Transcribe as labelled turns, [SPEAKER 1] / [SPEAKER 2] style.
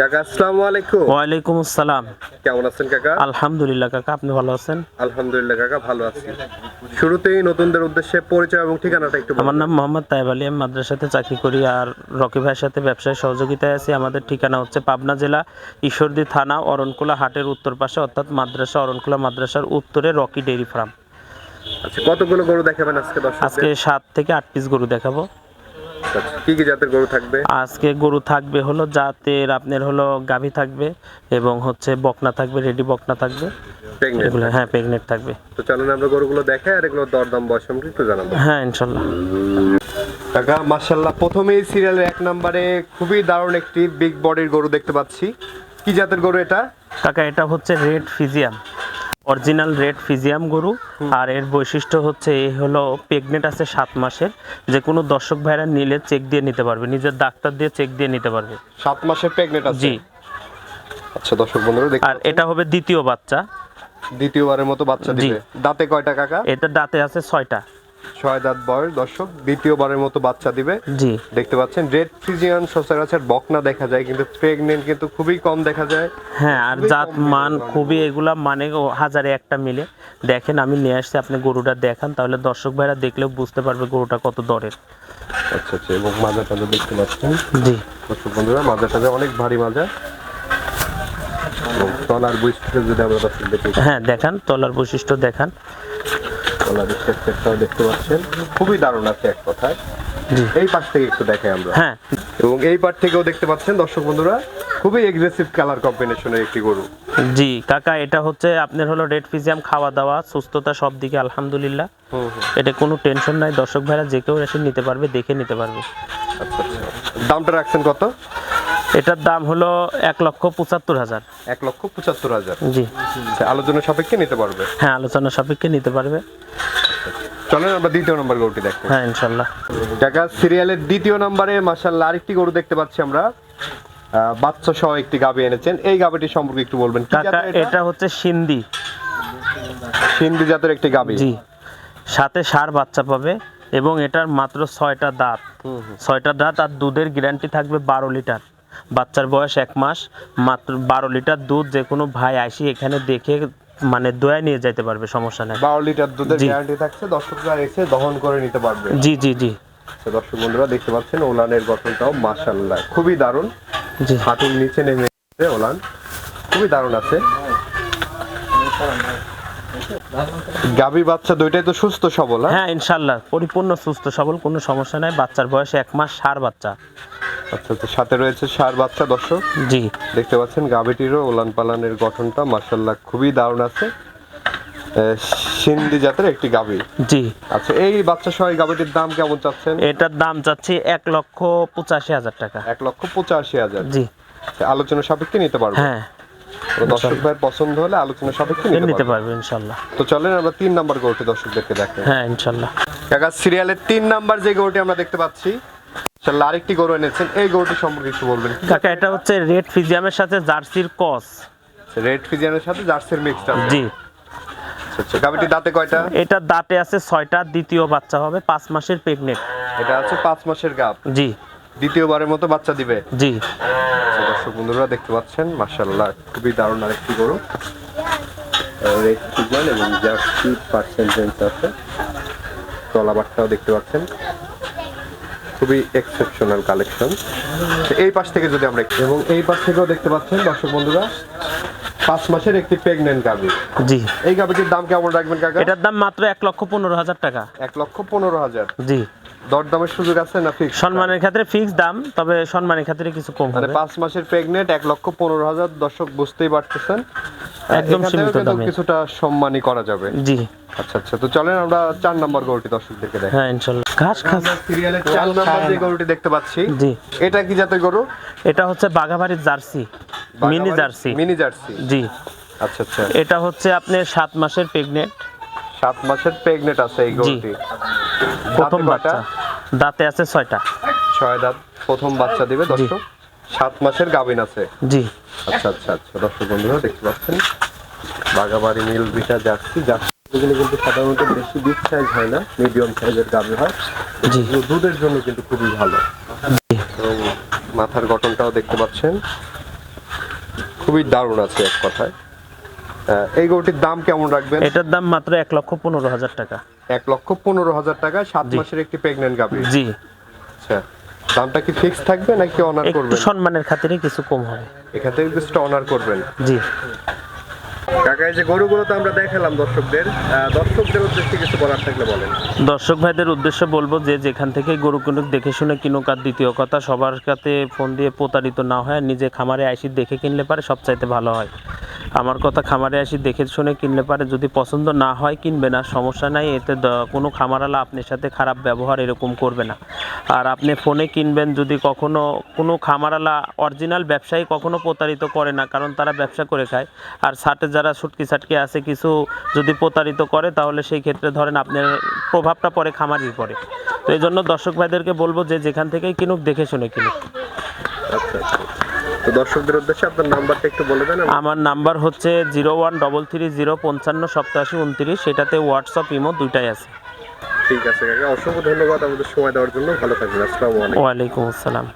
[SPEAKER 1] কাকা আসসালামু আলাইকুম।
[SPEAKER 2] ওয়ালাইকুম আসসালাম।
[SPEAKER 1] কেমন আছেন কাকা?
[SPEAKER 2] আলহামদুলিল্লাহ কাকা আপনি ভালো আছেন?
[SPEAKER 1] আলহামদুলিল্লাহ কাকা ভালো আছি। শুরুতেই নতুনদের উদ্দেশ্যে পরিচয় এবং ঠিকানাটা একটু
[SPEAKER 2] আমার নাম মোহাম্মদ তাইব আলী আমি মাদ্রাসাতে চাকরি করি আর রকি ভাইয়ের সাথে ব্যবসায় সহযোগিতায় আছি। আমাদের ঠিকানা হচ্ছে পাবনা জেলা ঈশ্বরদী থানা অরণকুলা হাটের উত্তর পাশে অর্থাৎ মাদ্রাসা অরণকুলা মাদ্রাসার উত্তরে রকি ডেইরি ফার্ম।
[SPEAKER 1] আচ্ছা কতগুলো গরু দেখাবেন আজকে
[SPEAKER 2] আজকে সাত থেকে আট পিস গরু দেখাবো।
[SPEAKER 1] কি কি জাতের গরু থাকবে?
[SPEAKER 2] আজকে গরু থাকবে হলো জাতের আপনার হলো গাভী থাকবে এবং হচ্ছে বকনা থাকবে রেডি বকনা থাকবে। এগুলো হ্যাঁ প্রেগনেন্ট থাকবে।
[SPEAKER 1] তো চলুন আমরা গরুগুলো দেখাই আর এগুলো দরদাম বয়স সম্পর্কে জানাব।
[SPEAKER 2] হ্যাঁ ইনশাল্লাহ।
[SPEAKER 1] কাকা মাশাল্লাহ প্রথমেই সিরিয়ালের এক নম্বরে খুবই দারুণ একটি বিগ বডির গরু দেখতে পাচ্ছি। কি জাতের গরু এটা?
[SPEAKER 2] কাকা এটা হচ্ছে red Friesian. Original red Friesian গরু। আর এর বৈশিষ্ট্য হচ্ছে এই হলো প্রেগনেন্ট আছে সাত মাসের। যে কোনো দর্শক ভাইরা নিলে চেক দিয়ে নিতে পারবে নিজের ডাক্তার দিয়ে চেক দিয়ে নিতে পারবে।
[SPEAKER 1] সাত মাসের প্রেগনেন্ট আছে?
[SPEAKER 2] জি।
[SPEAKER 1] আচ্ছা দর্শক বন্ধুরা দেখুন
[SPEAKER 2] আর এটা হবে দ্বিতীয় বাচ্চা।
[SPEAKER 1] দ্বিতীয়বারের মতো বাচ্চা। দিবে। দাঁতে কয়টা কাকা?
[SPEAKER 2] এটা দাঁতে আছে ছয়টা।
[SPEAKER 1] ছয় দাঁত বয়স দর্শক দ্বিতীয়বারের মতো বাচ্চা দিবে।
[SPEAKER 2] জি।
[SPEAKER 1] দেখতে পাচ্ছেন রেড ফ্রিজিয়ান সচরাচর বকনা দেখা যায় কিন্তু প্রেগনেন্ট কিন্তু খুবই কম দেখা যায়।
[SPEAKER 2] হ্যাঁ আর জাত মান খুবই এগুলা মানে হাজারে একটা মিলে। দেখেন আমি নিয়ে আসছি আপনি গরুটা দেখান তাহলে দর্শক ভাইরা দেখলেও বুঝতে পারবে গরুটা কত দরের।
[SPEAKER 1] আচ্ছা আচ্ছা এবং মাজা টাজা দেখতে পাচ্ছেন।
[SPEAKER 2] জি।
[SPEAKER 1] দর্শক বন্ধুরা মাজা টাজা অনেক ভারী মাজা। তলার বৈশিষ্ট্য যদি আমরা দেখি
[SPEAKER 2] হ্যাঁ দেখান তলার বৈশিষ্ট্য দেখান।
[SPEAKER 1] তলার স্ট্রাকচারটাও দেখতে পাচ্ছেন। খুবই দারুণ আছে এক কথায়। এই পাশ থেকে একটু দেখাই আমরা।
[SPEAKER 2] হ্যাঁ।
[SPEAKER 1] এবং এই পাশ থেকেও দেখতে পাচ্ছেন দর্শক বন্ধুরা খুবই এগ্রেসিভ কালার কম্বিনেশনের একটি গরু।
[SPEAKER 2] জি কাকা এটা হচ্ছে আপনার হলো রেড ফিজিয়াম খাওয়া দাওয়া সুস্থতা সব দিকে আলহামদুলিল্লাহ।
[SPEAKER 1] হুম হুম।
[SPEAKER 2] এটা কোনো টেনশন নাই দর্শক ভাইরা যে কেউ এসে নিতে পারবে দেখে নিতে পারবে।
[SPEAKER 1] আচ্ছা আচ্ছা। দামটা রাখছেন কত?
[SPEAKER 2] এটার দাম হলো এক লক্ষ পঁচাত্তর হাজার।
[SPEAKER 1] এক লক্ষ পঁচাত্তর হাজার।
[SPEAKER 2] জি।
[SPEAKER 1] আলোচনা সাপেক্ষে নিতে পারবে।
[SPEAKER 2] হ্যাঁ আলোচনা সাপেক্ষে নিতে পারবে।
[SPEAKER 1] চলেন আমরা দ্বিতীয় নম্বর গরুটি দেখি
[SPEAKER 2] হ্যাঁ ইনশাল্লাহ।
[SPEAKER 1] টাকা সিরিয়ালের দ্বিতীয় নম্বরে মাসাল্লাহ আরেকটি গরু দেখতে পাচ্ছি আমরা। বাচ্চা সহ একটি গাবি এনেছেন। এই গাবিটি সম্পর্কে একটু বলবেন।
[SPEAKER 2] কাকা
[SPEAKER 1] এটা?
[SPEAKER 2] হচ্ছে সিন্ধি।
[SPEAKER 1] সিন্ধি জাতের একটি গাবি।
[SPEAKER 2] জি। সাথে সার বাচ্চা পাবে এবং এটার মাত্র ছয়টা দাঁত। ছয়টা দাঁত আর দুধের গ্যারান্টি থাকবে বারো লিটার। বাচ্চার বয়স এক মাস মাত্র বারো লিটার দুধ যে কোনো ভাই আসি এখানে দেখে মানে দয়া নিয়ে যেতে পারবে সমস্যা নেই।
[SPEAKER 1] বারো লিটার দুধের গ্যারান্টি থাকছে দর্শকরা এসে দহন করে নিতে পারবে।
[SPEAKER 2] জি জি জি।
[SPEAKER 1] দর্শক বন্ধুরা দেখতে পাচ্ছেন ওলানের গঠনটাও মাশাল্লাহ খুবই দারুণ।
[SPEAKER 2] জি।
[SPEAKER 1] হাঁটুর নিচে নেমে ওলান খুবই দারুণ আছে। গাভী বাচ্চা দুইটাই তো সুস্থ সবল হ্যাঁ?
[SPEAKER 2] হ্যাঁ ইনশাল্লাহ পরিপূর্ণ সুস্থ সবল কোনো সমস্যা নাই। বাচ্চার বয়স এক মাস সার বাচ্চা।
[SPEAKER 1] আচ্ছা আচ্ছা সাথে রয়েছে সার বাচ্চা দর্শক।
[SPEAKER 2] জি।
[SPEAKER 1] দেখতে পাচ্ছেন গাভীটিরও ওলান পালানের গঠনটা মাশাল্লাহ খুবই দারুণ আছে। সিন্ধি জাতের একটি গাভী।
[SPEAKER 2] জি।
[SPEAKER 1] আচ্ছা এই বাচ্চা সহ গাভীটির দাম কেমন চাচ্ছেন?
[SPEAKER 2] এটার দাম চাচ্ছি এক লক্ষ পঁচাশি হাজার টাকা।
[SPEAKER 1] এক লক্ষ পঁচাশি হাজার।
[SPEAKER 2] জি।
[SPEAKER 1] আচ্ছা, আলোচনা সাপেক্ষে নিতে পারব?
[SPEAKER 2] হ্যাঁ।
[SPEAKER 1] দর্শক ভাইয়ের পছন্দ হলে আলোচনা সাপেক্ষে
[SPEAKER 2] নিতে
[SPEAKER 1] পারবে।
[SPEAKER 2] ইনশাল্লাহ
[SPEAKER 1] তো চলেন আমরা তিন নাম্বার গরুটি দর্শকদেরকে দেখেন
[SPEAKER 2] হ্যাঁ ইনশাল্লাহ
[SPEAKER 1] কাকা সিরিয়ালের তিন নাম্বার যে গরুটি আমরা দেখতে পাচ্ছি ইনশাল্লাহ আরেকটি গরু এনেছেন। এই গরুটি সম্পর্কে একটু বলবেন।
[SPEAKER 2] কাকা এটা হচ্ছে রেড ফিজিয়ামের সাথে জার্সির কস
[SPEAKER 1] রেড ফিজিয়ানের সাথে জার্সির মিক্সড আছে।
[SPEAKER 2] জি।
[SPEAKER 1] আচ্ছা আচ্ছা। দাঁতে কয়টা?
[SPEAKER 2] এটা দাঁতে আছে ছয়টা দ্বিতীয় বাচ্চা হবে পাঁচ মাসের প্রেগনেন্ট
[SPEAKER 1] এটা আছে পাঁচ মাসের গাভ
[SPEAKER 2] জি।
[SPEAKER 1] দ্বিতীয়বারের মতো বাচ্চা দিবে?
[SPEAKER 2] জি।
[SPEAKER 1] আচ্ছা, দর্শক বন্ধুরা দেখতে পাচ্ছেন মাশাল্লাহ খুবই দারুণ আরেকটি গরু। রেড ফিজিয়ান এবং জার্সি পার্সেন্টেন্স আছে। তলাবারটাও দেখতে পাচ্ছেন। খুবই এক্সেপশনাল কালেকশন এই পাশ থেকে যদি আমরা এবং এই পাশ থেকেও দেখতে পাচ্ছেন দর্শক বন্ধুরা পাঁচ মাসের একটি প্রেগনেন্ট গাভী।
[SPEAKER 2] জি।
[SPEAKER 1] এই গাভীটির দাম কেমন রাখবেন কাকা?
[SPEAKER 2] এটার দাম মাত্র এক লক্ষ পনেরো হাজার টাকা।
[SPEAKER 1] এক লক্ষ পনেরো হাজার।
[SPEAKER 2] জি।
[SPEAKER 1] দরদামের সুযোগ আছে না ফিক্স
[SPEAKER 2] সম্মানের ক্ষেত্রে ফিক্স দাম তবে সম্মানের ক্ষেত্রে কিছু কম
[SPEAKER 1] মানে পাঁচ মাসের প্রেগনেন্ট এক লক্ষ পনেরো হাজার দর্শক বুঝতেই পারতেছেন।
[SPEAKER 2] একদম সীমিত দামে।
[SPEAKER 1] কিছুটা সম্মানই করা যাবে।
[SPEAKER 2] জি।
[SPEAKER 1] আচ্ছা আচ্ছা। তো চলেন আমরা চার নম্বর গরুটি দর্শকদেরকে দেখ
[SPEAKER 2] হ্যাঁ ইনশাল্লাহ। ঘাস খাস
[SPEAKER 1] সিরিয়ালের নম্বর যে গরুটি দেখতে পাচ্ছি
[SPEAKER 2] জি।
[SPEAKER 1] এটা কি জাতের গরু?
[SPEAKER 2] এটা হচ্ছে বাঘাবাড়ির Jersey mini Jersey.
[SPEAKER 1] Mini Jersey.
[SPEAKER 2] জি।
[SPEAKER 1] আচ্ছা আচ্ছা।
[SPEAKER 2] এটা হচ্ছে আপনার সাত মাসের প্রেগনেন্ট
[SPEAKER 1] সাত মাসের প্রেগনেন্ট আছে এই গরুটি।
[SPEAKER 2] প্রথম
[SPEAKER 1] দাঁতে
[SPEAKER 2] বাচ্চা। দাঁতে আছে ছয়টা।
[SPEAKER 1] ছয় দাঁত প্রথম বাচ্চা দিবে দর্শক। সাত মাসের গাভিন আছে।
[SPEAKER 2] জি।
[SPEAKER 1] আচ্ছা আচ্ছা আচ্ছা। দর্শক বন্ধুরা দেখতে পাচ্ছেন? বাগাবাড়ি মিল বিটা জার্সি জার্সি এগুলো কিন্তু সাধারণত বেশি বিগ সাইজ হয় না মিডিয়াম সাইজের গাভি হয়।
[SPEAKER 2] জি।
[SPEAKER 1] দুধের জন্য কিন্তু খুবই ভালো। এবং মাথার গঠনটাও দেখতে পাচ্ছেন। খুবই দারুণ আছে এক কথায়। এই গরুটির দাম কেমন রাখবেন?
[SPEAKER 2] এটার দাম মাত্র এক লক্ষ পনেরো হাজার টাকা।
[SPEAKER 1] এক লক্ষ পনেরো হাজার টাকা সাত। মাসের একটি প্রেগনেন্ট গাভী।
[SPEAKER 2] জি।
[SPEAKER 1] আচ্ছা দামটা কি ফিক্স থাকবে নাকি অনার করবেন?
[SPEAKER 2] সম্মানের খাতিরে কিছু কম হবে।
[SPEAKER 1] এখান থেকে কিছুটা অনার করবেন।
[SPEAKER 2] জি।
[SPEAKER 1] গরুগুলো তো আমরা দেখালাম দর্শকদের দর্শকদের উদ্দেশ্যে থাকলে বলেন।
[SPEAKER 2] দর্শক ভাইদের উদ্দেশ্যে বলব যে যেখান থেকে গরু কিনুক, দেখে শুনে কিনুক আর দ্বিতীয় কথা, সবার কাছে ফোন দিয়ে প্রতারিত না হয় নিজে খামারে আইসি দেখে কিনলে পারে সবচাইতে ভালো হয়। আমার কথা খামারে আসি, দেখে শুনে কিনলে পারে। যদি পছন্দ না হয়, কিনবে না, সমস্যা নাই। এতে কোনো খামারালা আপনার সাথে খারাপ ব্যবহার এরকম করবে না। আর আপনি ফোনে কিনবেন, যদি কখনো কোনো খামারালা অরিজিনাল ব্যবসায়ী কখনো প্রতারিত করে না, কারণ তারা ব্যবসা করে খায়। আর সাটে যারা সুটকি সাটকি আছে, কিছু যদি প্রতারিত করে, তাহলে সেই ক্ষেত্রে ধরেন আপনার প্রভাবটা পড়ে, খামারির পড়ে। তো এই জন্য দর্শক ভাইদেরকে বলব, যে যেখান থেকেই কিনুক, দেখে শুনে কিনুক।
[SPEAKER 1] আচ্ছা আচ্ছা। তো দর্শকদের উদ্দেশ্যে আপনার নাম্বারটা একটু বলে দেন
[SPEAKER 2] আমার নাম্বার হচ্ছে zero one double three zero পঞ্চান্ন সপ্তাশি উনত্রিশ সেটাতে হোয়াটসঅ্যাপ ইমো দুইটাই আছে।
[SPEAKER 1] ঠিক আছে কাকা। অসংখ্য ধন্যবাদ আমাদের সময় দেওয়ার জন্য। ভালো থাকবেন। আসসালামু আলাইকুম।
[SPEAKER 2] ওয়ালাইকুম আসসালাম।